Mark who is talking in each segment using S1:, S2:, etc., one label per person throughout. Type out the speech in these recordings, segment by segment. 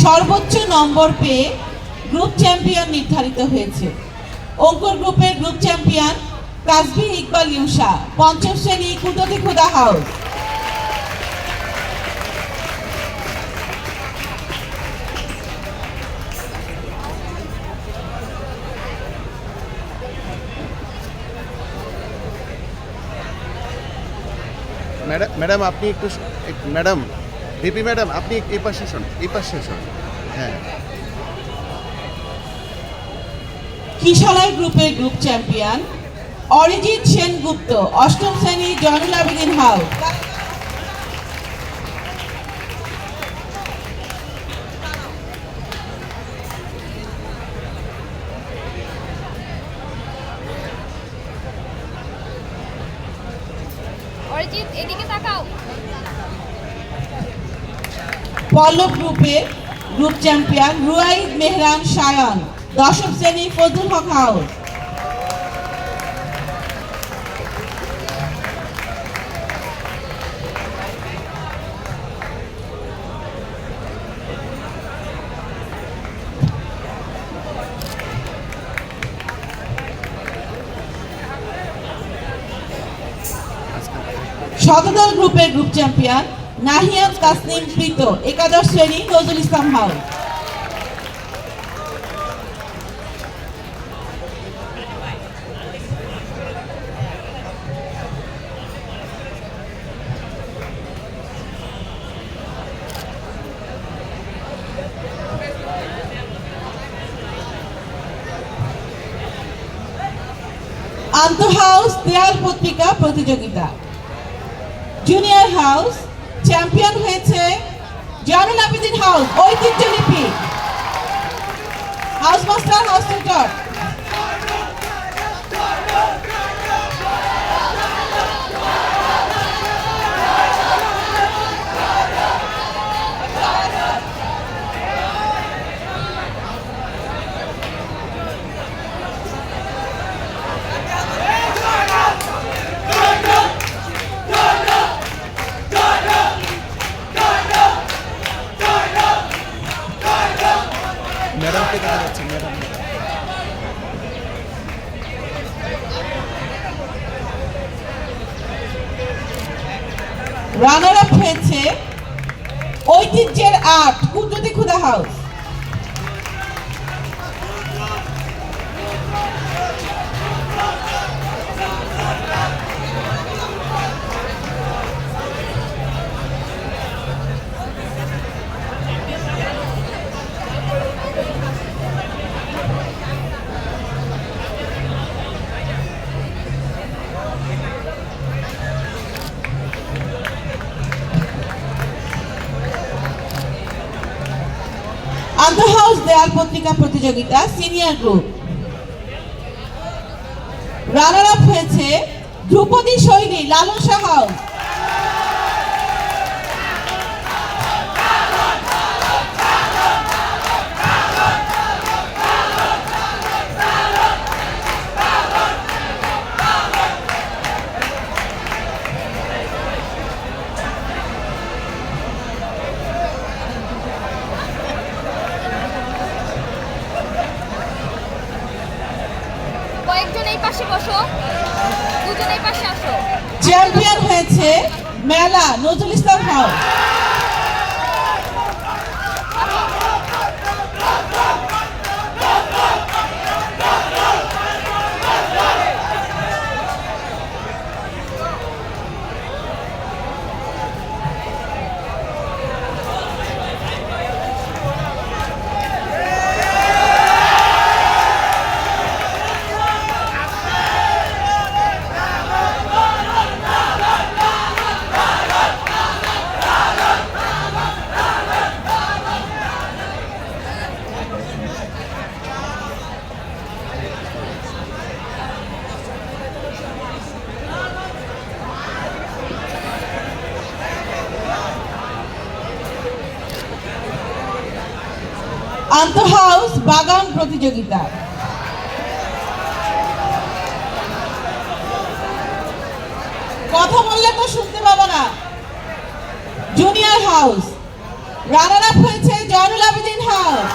S1: সর্বোচ্চ নম্বর পেয়ে group champion নির্ধারিত হয়েছে। অঙ্কুর গ্রুপের গ্রুপ চ্যাম্পিয়ন কাজবি ইকবাল ইউসা, পঞ্চম শ্রেণি কুদতি খুদা হাউস।
S2: ম্যাডাম আপনি একটু ম্যাডাম ভিপি ম্যাডাম আপনি এই পাশে শোন এই পাশে শোন হ্যাঁ।
S1: কিশলয় গ্রুপের গ্রুপ চ্যাম্পিয়ন অরিজিৎ সেনগুপ্ত অষ্টম শ্রেণি জয়নুল আবেদিন হাউস
S3: অরিজিৎ এদিকে
S1: পল্লব গ্রুপের গ্রুপ চ্যাম্পিয়ন রুয়াইদ মেহরান সায়ন। দশম শ্রেণি ফজলুল হক হাউস। শতদল গ্রুপের গ্রুপ চ্যাম্পিয়ন নাহিয়ান তাসনিম প্রীত, একাদশ শ্রেণি নজরুল ইসলাম হাউস। আন্তঃ হাউস দেয়াল পত্রিকা প্রতিযোগিতা। জুনিয়র হাউস চ্যাম্পিয়ন হয়েছে জয়নুল আবেদিন হাউস ঐতিহ্য লিপি। House master house tutor runner আন্তঃ হাউস দেয়াল পত্রিকা প্রতিযোগিতা সিনিয়র গ্রুপ রানার আপ হয়েছে ধ্রুপদী শৈলী লালন শাহ নজরুল ইসলাম হাউস আন্তঃ হাউস বাগান প্রতিযোগিতা কথা বললে তো শুনতে পাবো না। জুনিয়র হাউস রানার আপ হয়েছে জয়নুল আবেদিন হাউস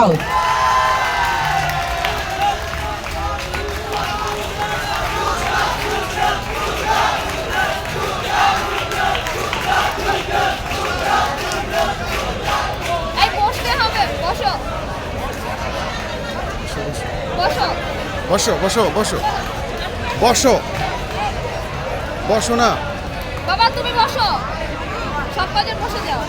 S3: হবে বসো। বসো।
S2: বসো বসো বসো। না।
S3: বাবা তুমি বসো। সব কজন বসে যাও।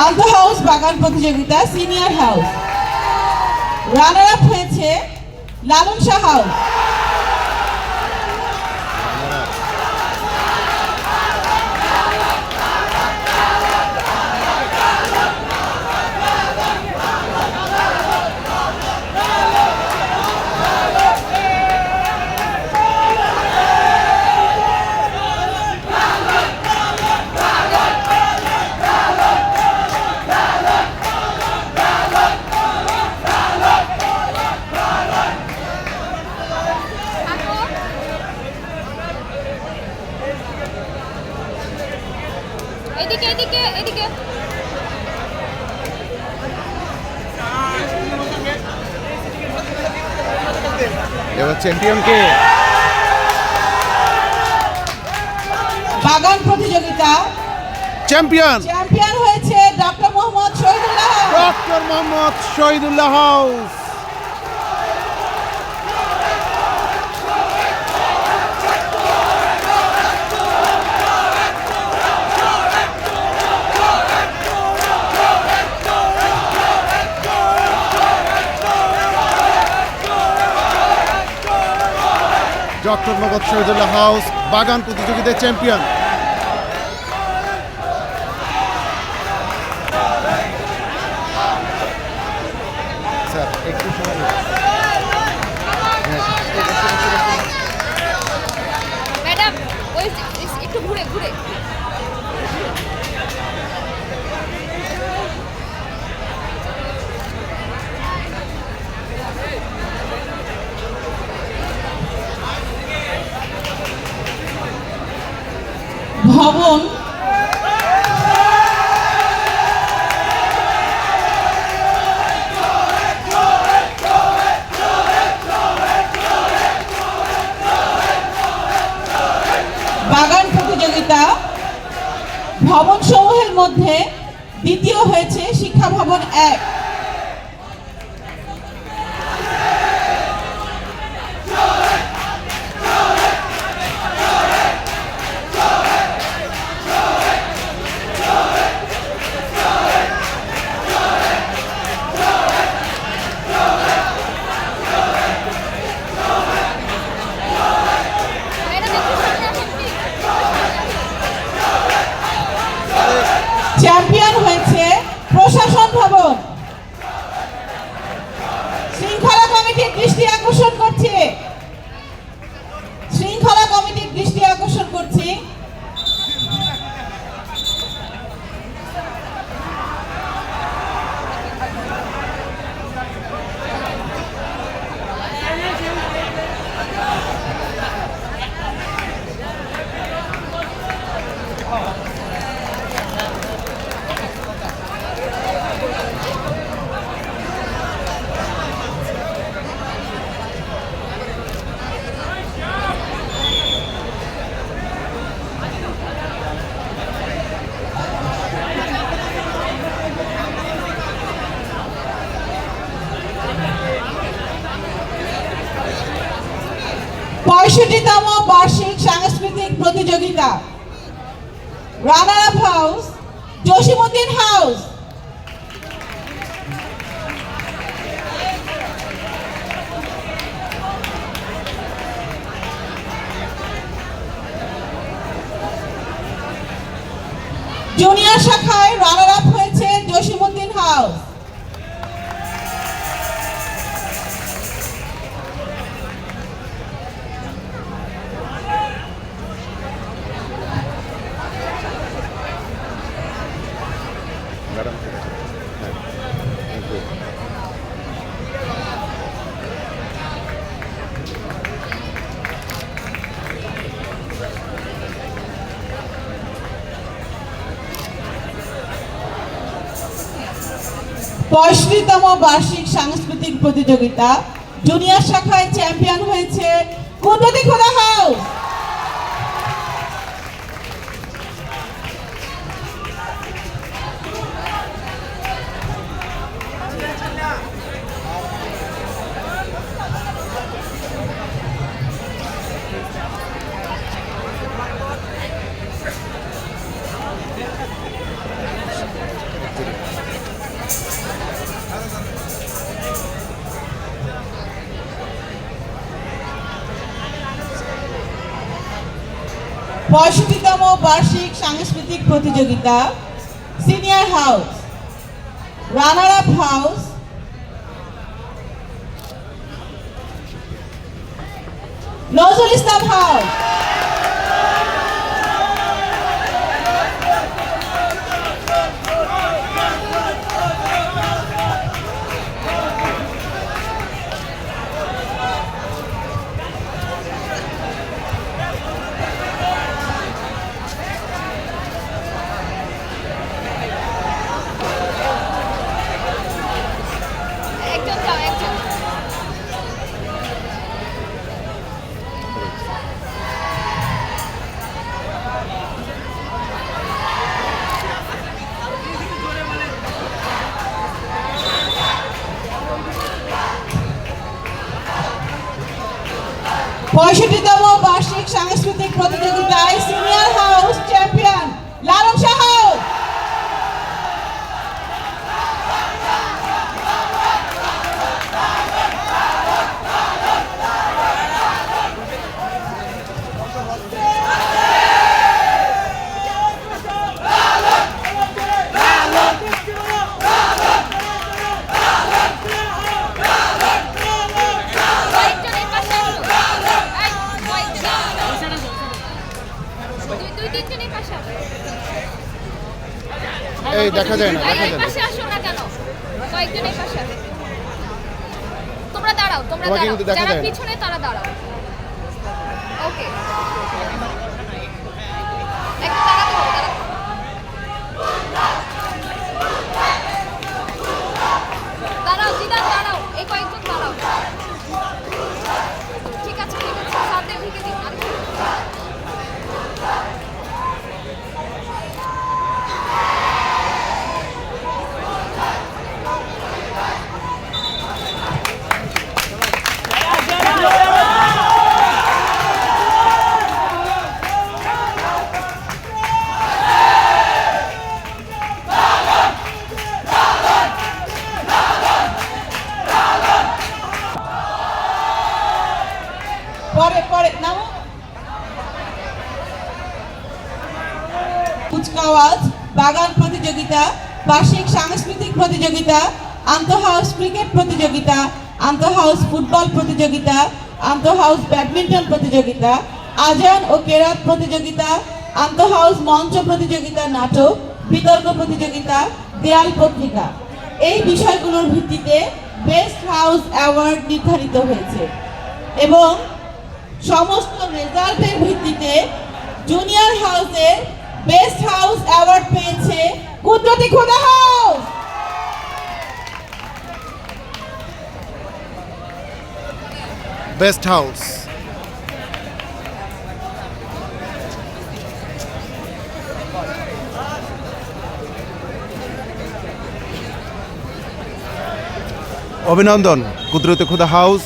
S1: আন্ত হাউস বাগান প্রতিযোগিতা সিনিয়র হাউস রানার আপ হয়েছে লালন শাহ হাউস
S3: এদিকে এদিকে এদিকে।
S2: এবার
S1: বাগান প্রতিযোগিতা।
S2: চ্যাম্পিয়ন।
S1: চ্যাম্পিয়ন হয়েছে doctor Mohammad Shahidullah.
S2: Doctor Mohammad Shahidullah house. Doctor Mohammad Shahidullah house বাগান প্রতিযোগিতার চ্যাম্পিয়ন।
S1: ভবন। বাগান প্রতিযোগিতা ভবন সমূহের মধ্যে বার্ষিক সাংস্কৃতিক প্রতিযোগিতা। Runner up house Jasimuddin house. Junior শাখায় রানার আপ হয়েছে জসিমুদ্দিন হাউস।
S2: ম্যাডাম। হ্যাঁ। থ্যাংক ইউ
S1: পঁয়ষট্টিতম বার্ষিক সাংস্কৃতিক প্রতিযোগিতা। জুনিয়র শাখায় চ্যাম্পিয়ন হয়েছে কুদরতি খোদা হাউস পঁয়ষট্টিতম বার্ষিক সাংস্কৃতিক প্রতিযোগিতা senior house runner up house Nazrul Islam house পঁয়ষট্টিতম বার্ষিক সাংস্কৃতিক প্রতিযোগিতায় senior house champion Lalon Shah house
S3: কয়েকজন এই পাশে আসো এই, কয়েকজন দুই দুই তিনজন এই
S2: দেখা যায় না দেখা যায়
S3: পাশে আসো না কেন? কয়েকজন এই পাশে তোমরা দাঁড়াও তোমরা দাঁড়াও। যারা পিছনে তারা দাঁড়াও। ওকে একটু দাঁড়াতে হবে দাঁড়াতে হবে। দাঁড়াও জিদান দাঁড়াও এই কয়েকজন দাঁড়াও ঠিক আছে ঠিক আছে সামনে ঢুকে দিন আর
S1: পরে পরে নামো কুচকাওয়াজ বাগান প্রতিযোগিতা বার্ষিক সাংস্কৃতিক প্রতিযোগিতা আন্তঃ হাউস ক্রিকেট প্রতিযোগিতা আন্তঃ হাউস ফুটবল প্রতিযোগিতা, আন্তঃ হাউস ব্যাডমিন্টন প্রতিযোগিতা, আজান ও কেরাত প্রতিযোগিতা, আন্তঃ হাউস মঞ্চ প্রতিযোগিতা, নাটক, বিতর্ক প্রতিযোগিতা, দেয়াল পত্রিকা। এই বিষয়গুলোর ভিত্তিতে বেস্ট হাউস অ্যাওয়ার্ড নির্ধারিত হয়েছে। এবং সমস্ত রেজাল্টের ভিত্তিতে জুনিয়র হাউসের বেস্ট হাউস অ্যাওয়ার্ড পেয়েছে কুদরতি খোদা হাউস।
S2: বেস্ট হাউস অভিনন্দন Qudrat-e Khuda house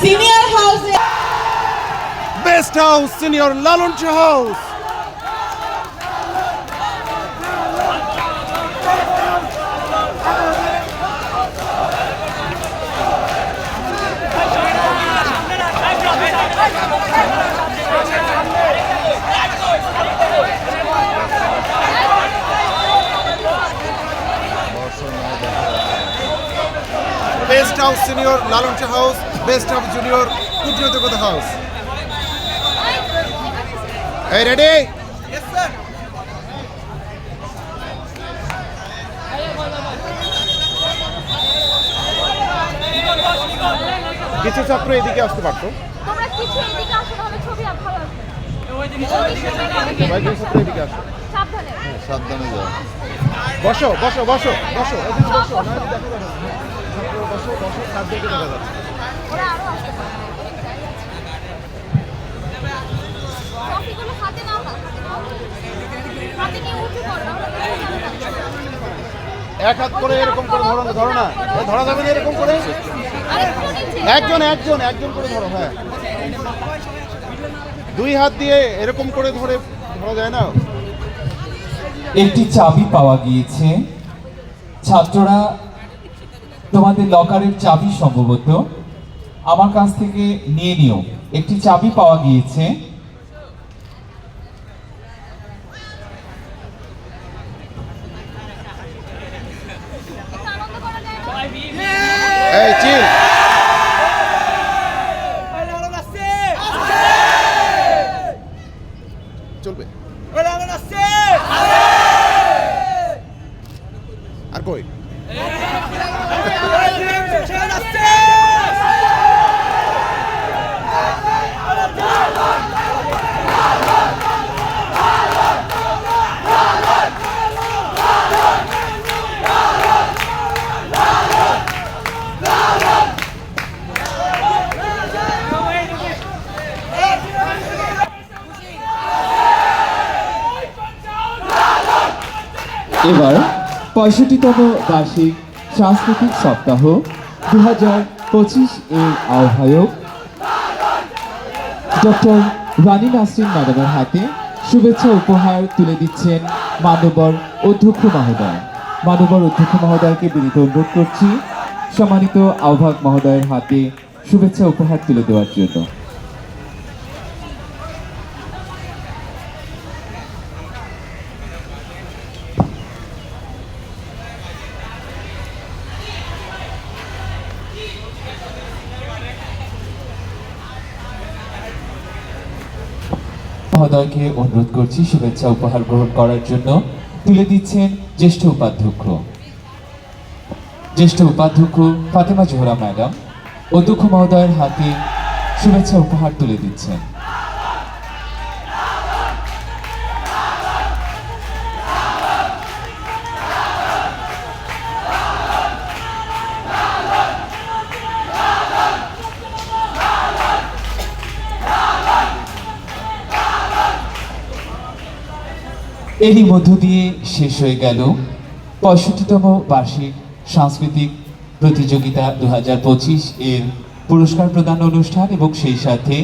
S1: senior house
S2: best house senior Lalon house best house senior Lalon Shah house best house junior কুটিরতকতা house. এই রেডি? কিছু ছাত্র এদিকে আসতে পারতো।
S3: তোমরা কিছু এদিকে আসো তাহলে ছবি ভালো আসবে।
S2: সবাই কিছু ছাত্র এদিকে আসো।
S3: সাবধানে।
S2: সাবধানে যাও। বসো বসো বসো। বসো বসো। ছাত্র বসো বসো ছাত্রকে দেখা যাচ্ছে। এক হাত করে এরকম করে ধরো ধরো না। ধরা যাবে না এরকম করে? একজন একজন একজন করে ধরো হ্যাঁ। দুই হাত দিয়ে এরকম করে ধরে, ধরা যায় না?
S4: একটি চাবি পাওয়া গিয়েছে। ছাত্ররা তোমাদের লকারের চাবি সম্ভবত। আমার কাছ থেকে নিয়ে নিও। একটি চাবি পাওয়া গিয়েছে
S3: একটু আনন্দ করা যায় না?
S2: এই চিল চলবে আর কই
S4: এবার পঁয়ষট্টিতম বার্ষিক সাংস্কৃতিক সপ্তাহ দু হাজার পঁচিশ এর আহ্বায়ক ডক্টর রানী নাসরিন ম্যাডামের হাতে শুভেচ্ছা উপহার তুলে দিচ্ছেন মানবর অধ্যক্ষ মহোদয়। মানবর অধ্যক্ষ মহোদয়কে বিনীত অনুরোধ করছি। সম্মানিত আহ্বায়ক মহোদয়ের হাতে শুভেচ্ছা উপহার তুলে দেওয়ার জন্য। মহোদয়কে অনুরোধ করছি শুভেচ্ছা উপহার গ্রহণ করার জন্য। তুলে দিচ্ছেন জ্যেষ্ঠ উপাধ্যক্ষ। জ্যেষ্ঠ উপাধ্যক্ষ ফাতেমা জোহরা ম্যাডাম অধ্যক্ষ মহোদয়ের হাতে শুভেচ্ছা উপহার তুলে দিচ্ছেন। এরই মধ্য দিয়ে শেষ হয়ে গেল পঁয়ষট্টিতম বার্ষিক সাংস্কৃতিক প্রতিযোগিতা দু হাজার পঁচিশ এর পুরস্কার প্রদান অনুষ্ঠান এবং সেই সাথে